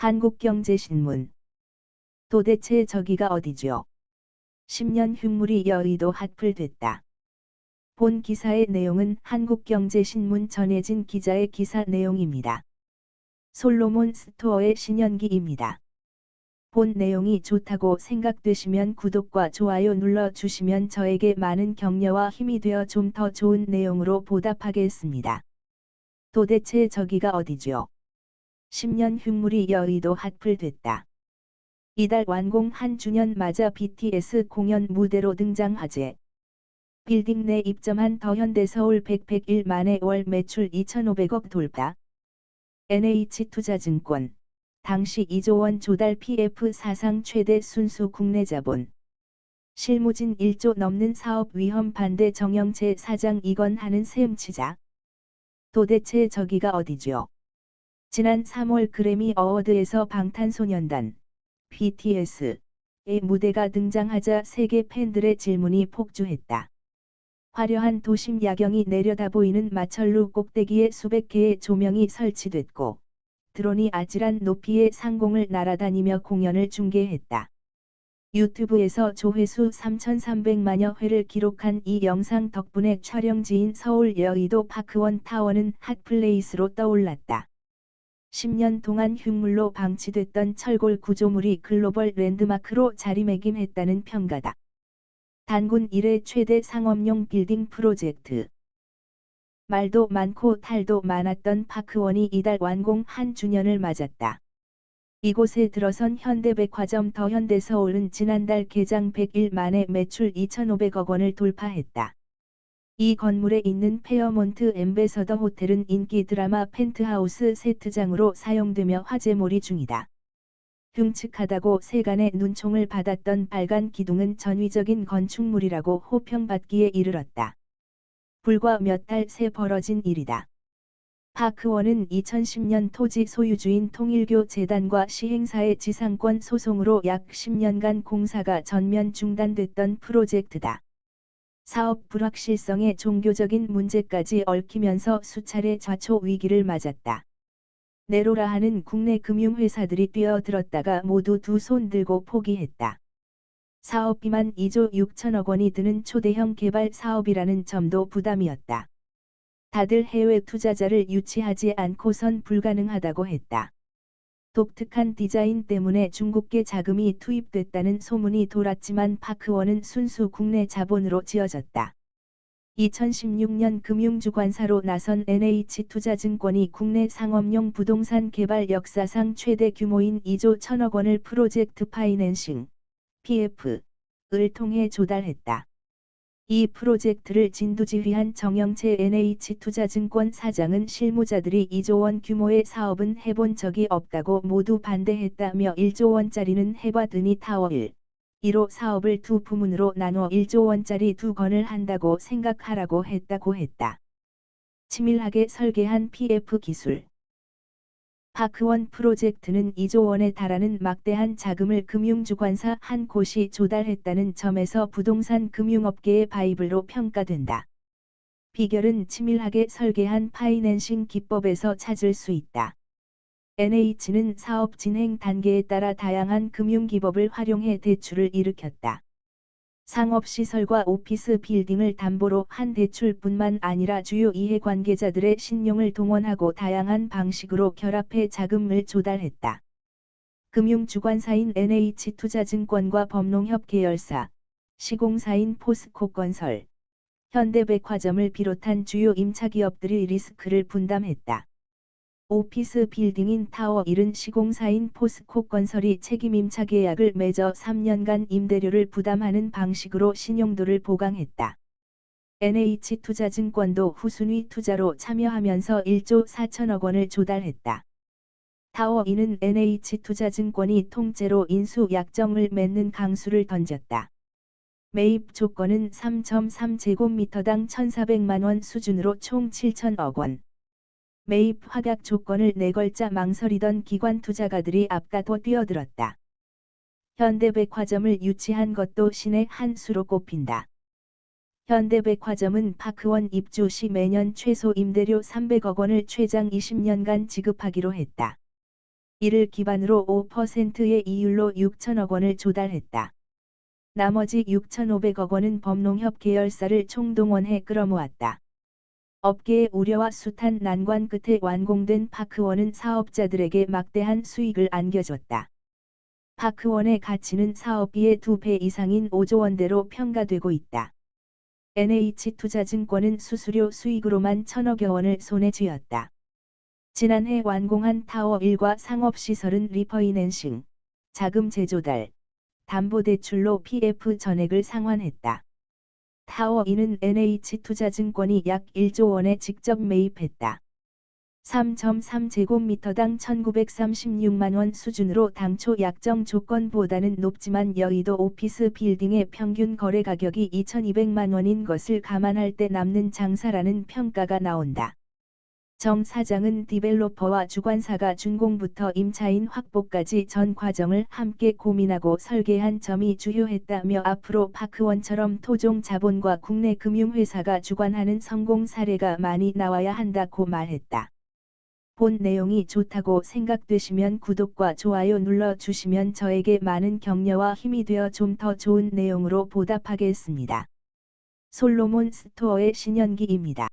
한국경제신문 도대체 저기가 어디죠? 10년 흉물이 여의도 핫플됐다. 본 기사의 내용은 한국경제신문 전혜진 기자의 기사 내용입니다. 솔로몬 스토어의 신연기입니다. 본 내용이 좋다고 생각되시면 구독과 좋아요 눌러 주시면 저에게 많은 격려와 힘이 되어 좀 더 좋은 내용으로 보답하겠습니다. 도대체 저기가 어디죠? 10년 흉물이 여의도 핫플됐다. 이달 완공 한 주년 맞아 BTS 공연 무대로 등장 화제. 빌딩 내 입점한 더현대 서울 100일 만에 월 매출 2,500억 돌파. NH투자증권. 당시 2조 원 조달 PF 사상 최대 순수 국내 자본. 실무진 1조 넘는 사업 위험 반대 정영채 사장 이건 하는 세음치자. 도대체 저기가 어디죠? 지난 3월 그래미 어워드에서 방탄소년단 BTS의 무대가 등장하자 세계 팬들의 질문이 폭주했다. 화려한 도심 야경이 내려다 보이는 마철루 꼭대기에 수백 개의 조명이 설치됐고 드론이 아찔한 높이의 상공을 날아다니며 공연을 중계했다. 유튜브에서 조회수 3,300만여 회를 기록한 이 영상 덕분에 촬영지인 서울 여의도 파크원 타워는 핫플레이스로 떠올랐다. 10년 동안 흉물로 방치됐던 철골 구조물이 글로벌 랜드마크로 자리매김했다는 평가다. 단군 1회 최대 상업용 빌딩 프로젝트. 말도 많고 탈도 많았던 파크원이 이달 완공 한 주년을 맞았다. 이곳에 들어선 현대백화점 더현대서울은 지난달 개장 100일 만에 매출 2,500억 원을 돌파했다. 이 건물에 있는 페어몬트 엠베서더 호텔은 인기 드라마 펜트하우스 세트장으로 사용되며 화제몰이 중이다. 흉측하다고 세간의 눈총을 받았던 빨간 기둥은 전위적인 건축물이라고 호평받기에 이르렀다. 불과 몇 달 새 벌어진 일이다. 파크원은 2010년 토지 소유주인 통일교 재단과 시행사의 지상권 소송으로 약 10년간 공사가 전면 중단됐던 프로젝트다. 사업 불확실성에 종교적인 문제까지 얽히면서 수차례 좌초 위기를 맞았다. 네로라 하는 국내 금융회사들이 뛰어들었다가 모두 두 손 들고 포기했다. 사업비만 2조 6천억 원이 드는 초대형 개발 사업이라는 점도 부담이었다. 다들 해외 투자자를 유치하지 않고선 불가능하다고 했다. 독특한 디자인 때문에 중국계 자금이 투입됐다는 소문이 돌았지만 파크원은 순수 국내 자본으로 지어졌다. 2016년 금융주관사로 나선 NH투자증권이 국내 상업용 부동산 개발 역사상 최대 규모인 2조 1천억 원을 프로젝트 파이낸싱 PF을 통해 조달했다. 이 프로젝트를 진두지휘한 정영채 NH투자증권 사장은 실무자들이 2조 원 규모의 사업은 해본 적이 없다고 모두 반대했다며 1조 원짜리는 해봤더니 타워 1. 1호 사업을 두 부문으로 나눠 1조 원짜리 두 건을 한다고 생각하라고 했다고 했다. 치밀하게 설계한 PF 기술 파크원 프로젝트는 2조 원에 달하는 막대한 자금을 금융주관사 한 곳이 조달했다는 점에서 부동산 금융업계의 바이블로 평가된다. 비결은 치밀하게 설계한 파이낸싱 기법에서 찾을 수 있다. NH는 사업 진행 단계에 따라 다양한 금융기법을 활용해 대출을 일으켰다. 상업시설과 오피스 빌딩을 담보로 한 대출뿐만 아니라 주요 이해관계자들의 신용을 동원하고 다양한 방식으로 결합해 자금을 조달했다. 금융주관사인 NH투자증권과 범농협 계열사, 시공사인 포스코건설, 현대백화점을 비롯한 주요 임차기업들이 리스크를 분담했다. 오피스 빌딩인 타워 1은 시공사인 포스코 건설이 책임임차 계약을 맺어 3년간 임대료를 부담하는 방식으로 신용도를 보강했다. NH투자증권도 후순위 투자로 참여하면서 1조 4천억 원을 조달했다. 타워 2는 NH투자증권이 통째로 인수 약정을 맺는 강수를 던졌다. 매입 조건은 3.3제곱미터당 1,400만 원 수준으로 총 7천억 원. 매입 확약 조건을 내걸자 망설이던 기관 투자가들이 앞다퉈 뛰어들었다. 현대백화점을 유치한 것도 신의 한 수로 꼽힌다. 현대백화점은 파크원 입주 시 매년 최소 임대료 300억 원을 최장 20년간 지급하기로 했다. 이를 기반으로 5%의 이율로 6천억 원을 조달했다. 나머지 6,500억 원은 범농협 계열사를 총동원해 끌어모았다. 업계의 우려와 숱한 난관 끝에 완공된 파크원은 사업자들에게 막대한 수익을 안겨줬다. 파크원의 가치는 사업비의 2배 이상인 5조 원대로 평가되고 있다. NH투자증권은 수수료 수익으로만 천억여 원을 손에 쥐었다. 지난해 완공한 타워 1과 상업시설은 리퍼이낸싱, 자금 재조달, 담보대출로 PF 전액을 상환했다. 타워 2는 NH투자증권이 약 1조 원에 직접 매입했다. 3.3제곱미터당 1936만원 수준으로 당초 약정 조건보다는 높지만 여의도 오피스 빌딩의 평균 거래 가격이 2200만원인 것을 감안할 때 남는 장사라는 평가가 나온다. 정 사장은 디벨로퍼와 주관사가 준공부터 임차인 확보까지 전 과정을 함께 고민하고 설계한 점이 주요했다며 앞으로 파크원처럼 토종 자본과 국내 금융회사가 주관하는 성공 사례가 많이 나와야 한다고 말했다. 본 내용이 좋다고 생각되시면 구독과 좋아요 눌러주시면 저에게 많은 격려와 힘이 되어 좀 더 좋은 내용으로 보답하겠습니다. 솔로몬 스토어의 신현기입니다.